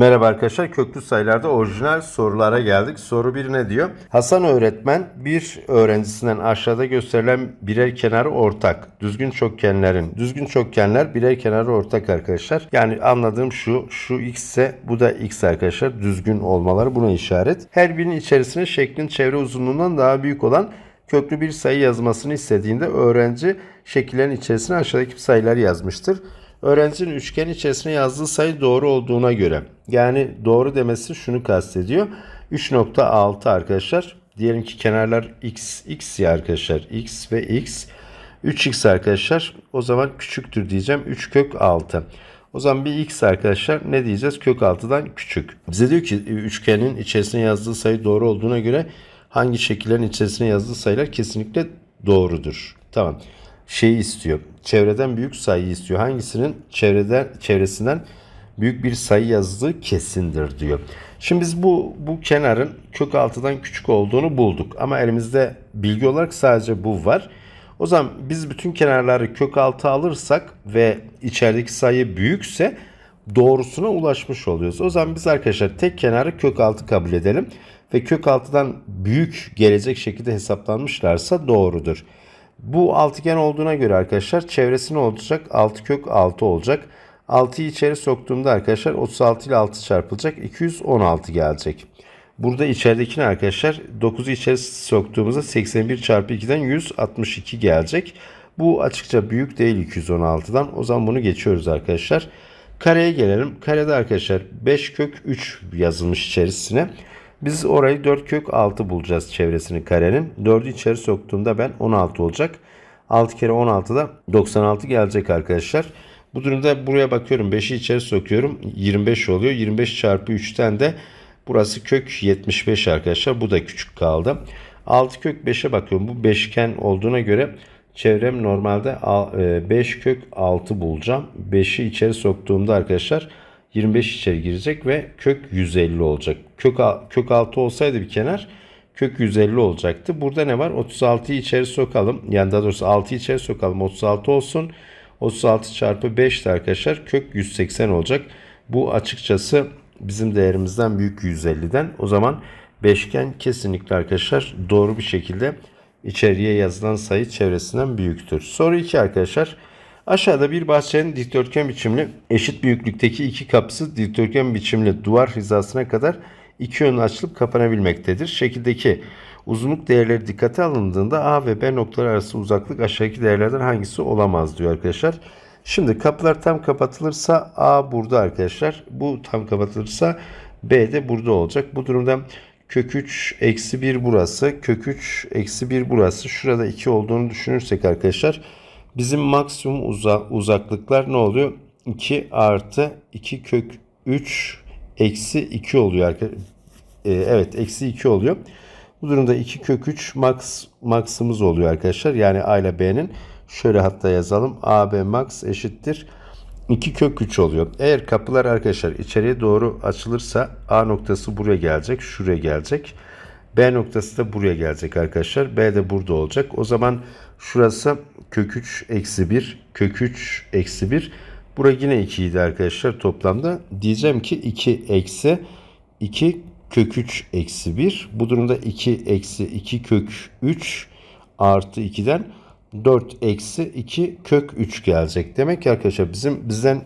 Merhaba arkadaşlar. Köklü sayılarda orijinal sorulara geldik. Soru 1 ne diyor? Hasan öğretmen bir öğrencisinden aşağıda gösterilen birer kenarı ortak. Düzgün çokgenlerin. Düzgün çokgenler birer kenarı ortak arkadaşlar. Yani anladığım şu. Şu x ise bu da x arkadaşlar. Düzgün olmaları buna işaret. Her birinin içerisine şeklin çevre uzunluğundan daha büyük olan köklü bir sayı yazmasını istediğinde öğrenci şekillerin içerisine aşağıdaki sayıları yazmıştır. Öğrencinin üçgen içerisine yazdığı sayı doğru olduğuna göre yani doğru demesi şunu kastediyor. 3.6 arkadaşlar. Diyelim ki kenarlar x, x ya arkadaşlar. x ve x. 3x arkadaşlar. O zaman küçüktür diyeceğim. 3 kök 6. O zaman bir x arkadaşlar ne diyeceğiz? Kök 6'dan küçük. Bize diyor ki üçgenin içerisine yazdığı sayı doğru olduğuna göre hangi şekillerin içerisine yazdığı sayılar kesinlikle doğrudur. Tamam. Şeyi istiyor. Çevreden büyük sayı istiyor. Hangisinin çevreden çevresinden büyük bir sayı yazdığı kesindir diyor. Şimdi biz bu bu kenarın kök 6'dan küçük olduğunu bulduk. Ama elimizde bilgi olarak sadece bu var. O zaman biz bütün kenarları kök 6 alırsak ve içerideki sayı büyükse doğrusuna ulaşmış oluyoruz. O zaman biz arkadaşlar tek kenarı kök 6 kabul edelim ve kök 6'dan büyük gelecek şekilde hesaplanmışlarsa doğrudur. Bu altıgen olduğuna göre arkadaşlar çevresi ne olacak? 6 kök 6 olacak. 6'yı içeri soktuğumda arkadaşlar 36 ile 6 çarpılacak. 216 gelecek. Burada içeridekine arkadaşlar 9'u içeri soktuğumuzda 81 çarpı 2'den 162 gelecek. Bu açıkça büyük değil 216'dan. O zaman bunu geçiyoruz arkadaşlar. Kareye gelelim. Karede arkadaşlar 5 kök 3 yazılmış içerisine. Biz orayı 4 kök 6 bulacağız çevresini karenin. 4'ü içeri soktuğumda ben 16 olacak. 6 kere 16'da 96 gelecek arkadaşlar. Bu durumda buraya bakıyorum 5'i içeri sokuyorum 25 oluyor. 25 çarpı 3'ten de burası kök 75 arkadaşlar. Bu da küçük kaldı. 6 kök 5'e bakıyorum. Bu beşgen olduğuna göre çevrem normalde 5 kök 6 bulacağım. 5'i içeri soktuğumda arkadaşlar 25 içeri girecek ve kök 150 olacak. Kök, kök 6 olsaydı bir kenar kök 150 olacaktı. Burada ne var? 36'yı içeri sokalım. Yani daha doğrusu 6'yı içeri sokalım. 36 olsun. 36 çarpı 5 de arkadaşlar kök 180 olacak. Bu açıkçası bizim değerimizden büyük 150'den. O zaman beşgen kesinlikle arkadaşlar doğru bir şekilde içeriye yazılan sayı çevresinden büyüktür. Soru 2 arkadaşlar. Aşağıda bir bahçenin dikdörtgen biçimli eşit büyüklükteki iki kapısı dikdörtgen biçimli duvar hizasına kadar iki yönlü açılıp kapanabilmektedir. Şekildeki uzunluk değerleri dikkate alındığında A ve B noktaları arası uzaklık aşağıdaki değerlerden hangisi olamaz diyor arkadaşlar. Şimdi kapılar tam kapatılırsa A burada arkadaşlar. Bu tam kapatılırsa B de burada olacak. Bu durumda kök 3 eksi 1 burası. Kök 3 eksi 1 burası. Şurada 2 olduğunu düşünürsek arkadaşlar. Bizim maksimum uza uzaklıklar ne oluyor? 2 artı 2 kök 3 eksi 2 oluyor arkadaşlar. Ee, evet eksi 2 oluyor. Bu durumda 2 kök 3 max max'ımız oluyor arkadaşlar. Yani A ile B'nin şöyle hatta yazalım. AB max eşittir 2 kök 3 oluyor. Eğer kapılar arkadaşlar içeriye doğru açılırsa A noktası buraya gelecek. Şuraya gelecek. B noktası da buraya gelecek arkadaşlar. B de burada olacak. O zaman şurası kök 3 eksi 1. Kök 3 eksi 1. Burası yine 2 idi arkadaşlar toplamda. Diyeceğim ki 2 eksi 2 kök 3 eksi 1. Bu durumda 2 eksi 2 kök 3 artı 2'den 4 eksi 2 kök 3 gelecek. Demek ki arkadaşlar bizim bizden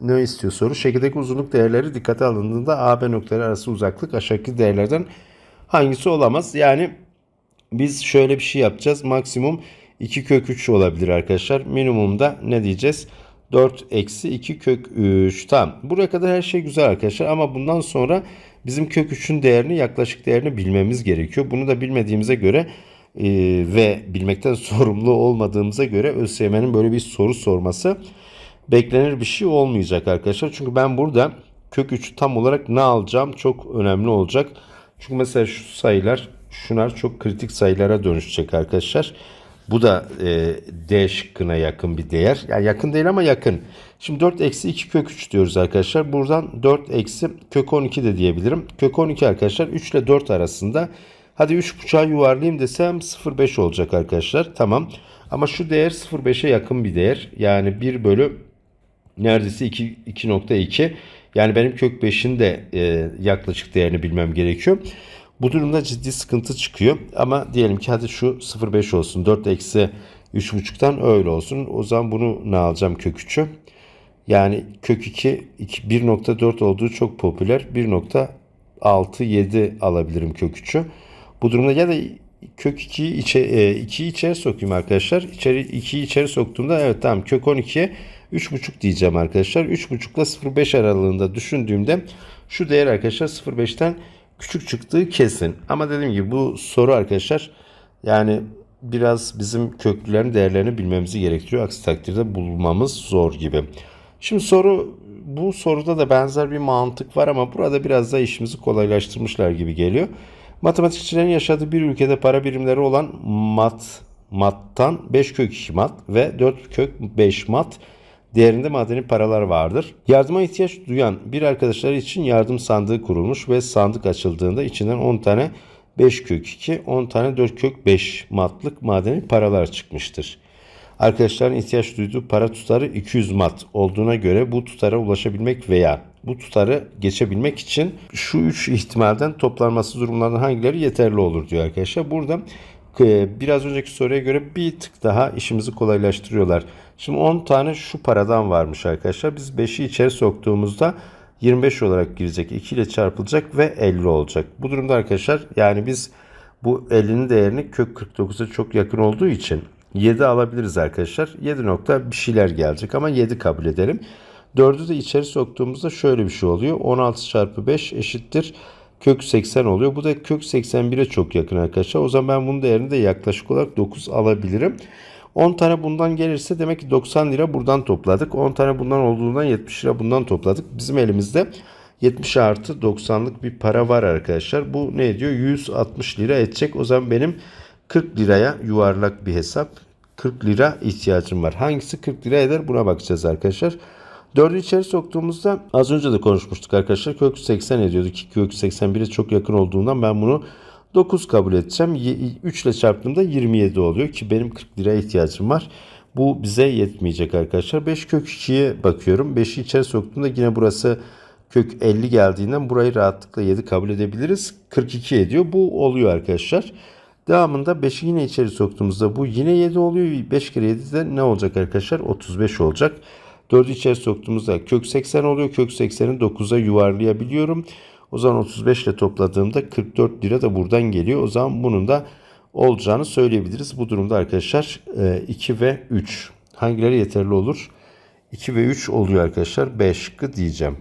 ne istiyor soru? Şekildeki uzunluk değerleri dikkate alındığında AB noktaları arası uzaklık aşağıdaki değerlerden hangisi olamaz? Yani biz şöyle bir şey yapacağız. Maksimum 2 kök 3 olabilir arkadaşlar. Minimumda ne diyeceğiz? 4 eksi 2 kök 3. Tamam. Buraya kadar her şey güzel arkadaşlar. Ama bundan sonra bizim kök 3'ün değerini yaklaşık değerini bilmemiz gerekiyor. Bunu da bilmediğimize göre e, ve bilmekten sorumlu olmadığımıza göre ÖSYM'nin böyle bir soru sorması beklenir bir şey olmayacak arkadaşlar. Çünkü ben burada kök 3'ü tam olarak ne alacağım çok önemli olacak. Çünkü mesela şu sayılar şunlar çok kritik sayılara dönüşecek arkadaşlar. Bu da e, D şıkkına yakın bir değer. Yani yakın değil ama yakın. Şimdi 4 eksi 2 kök 3 diyoruz arkadaşlar. Buradan 4 eksi kök 12 de diyebilirim. Kök 12 arkadaşlar 3 ile 4 arasında. Hadi 3.5'a yuvarlayayım desem 0.5 olacak arkadaşlar. Tamam. Ama şu değer 0.5'e yakın bir değer. Yani 1 bölü neredeyse 2.2. Yani benim kök 5'in de e, yaklaşık değerini bilmem gerekiyor. Bu durumda ciddi sıkıntı çıkıyor. Ama diyelim ki hadi şu 0,5 olsun. 4 eksi 3,5'tan öyle olsun. O zaman bunu ne alacağım kök 3'ü? Yani kök 2, 2 1.4 olduğu çok popüler. 1.6, 7 alabilirim kök 3'ü. Bu durumda ya da kök 2'yi içe, 2'yi içeri sokayım arkadaşlar. İçeri 2'yi içeri soktuğumda evet tamam kök 12'ye 3.5 diyeceğim arkadaşlar. 3.5 ile 0.5 aralığında düşündüğümde şu değer arkadaşlar 0.5'ten küçük çıktığı kesin. Ama dediğim gibi bu soru arkadaşlar yani biraz bizim köklülerin değerlerini bilmemizi gerektiriyor. Aksi takdirde bulmamız zor gibi. Şimdi soru bu soruda da benzer bir mantık var ama burada biraz da işimizi kolaylaştırmışlar gibi geliyor. Matematikçilerin yaşadığı bir ülkede para birimleri olan mat, mattan 5 kök 2 mat ve 4 kök 5 mat değerinde madeni paralar vardır. Yardıma ihtiyaç duyan bir arkadaşları için yardım sandığı kurulmuş ve sandık açıldığında içinden 10 tane 5 kök 2, 10 tane 4 kök 5 matlık madeni paralar çıkmıştır. Arkadaşların ihtiyaç duyduğu para tutarı 200 mat olduğuna göre bu tutara ulaşabilmek veya bu tutarı geçebilmek için şu üç ihtimalden toplanması durumlardan hangileri yeterli olur diyor arkadaşlar. Burada biraz önceki soruya göre bir tık daha işimizi kolaylaştırıyorlar. Şimdi 10 tane şu paradan varmış arkadaşlar. Biz 5'i içeri soktuğumuzda 25 olarak girecek. 2 ile çarpılacak ve 50 olacak. Bu durumda arkadaşlar yani biz bu 50'nin değerini kök 49'a çok yakın olduğu için 7 alabiliriz arkadaşlar. 7 nokta bir şeyler gelecek ama 7 kabul edelim. 4'ü de içeri soktuğumuzda şöyle bir şey oluyor. 16 çarpı 5 eşittir kök 80 oluyor. Bu da kök 81'e çok yakın arkadaşlar. O zaman ben bunun değerini de yaklaşık olarak 9 alabilirim. 10 tane bundan gelirse demek ki 90 lira buradan topladık. 10 tane bundan olduğundan 70 lira bundan topladık. Bizim elimizde 70 artı 90'lık bir para var arkadaşlar. Bu ne ediyor? 160 lira edecek. O zaman benim 40 liraya yuvarlak bir hesap 40 lira ihtiyacım var. Hangisi 40 lira eder buna bakacağız arkadaşlar. 4'ü içeri soktuğumuzda az önce de konuşmuştuk arkadaşlar. Kök 80 ediyordu ki kök 81'e çok yakın olduğundan ben bunu 9 kabul edeceğim. 3 ile çarptığımda 27 oluyor ki benim 40 liraya ihtiyacım var. Bu bize yetmeyecek arkadaşlar. 5 kök 2'ye bakıyorum. 5'i içeri soktuğumda yine burası kök 50 geldiğinden burayı rahatlıkla 7 kabul edebiliriz. 42 ediyor. Bu oluyor arkadaşlar. Devamında 5'i yine içeri soktuğumuzda bu yine 7 oluyor. 5 kere 7 de ne olacak arkadaşlar? 35 olacak. 4'ü içeri soktuğumuzda kök 80 oluyor. Kök 80'i 9'a yuvarlayabiliyorum. O zaman 35 ile topladığımda 44 lira da buradan geliyor. O zaman bunun da olacağını söyleyebiliriz. Bu durumda arkadaşlar 2 ve 3 hangileri yeterli olur? 2 ve 3 oluyor arkadaşlar. 5 şıkkı diyeceğim.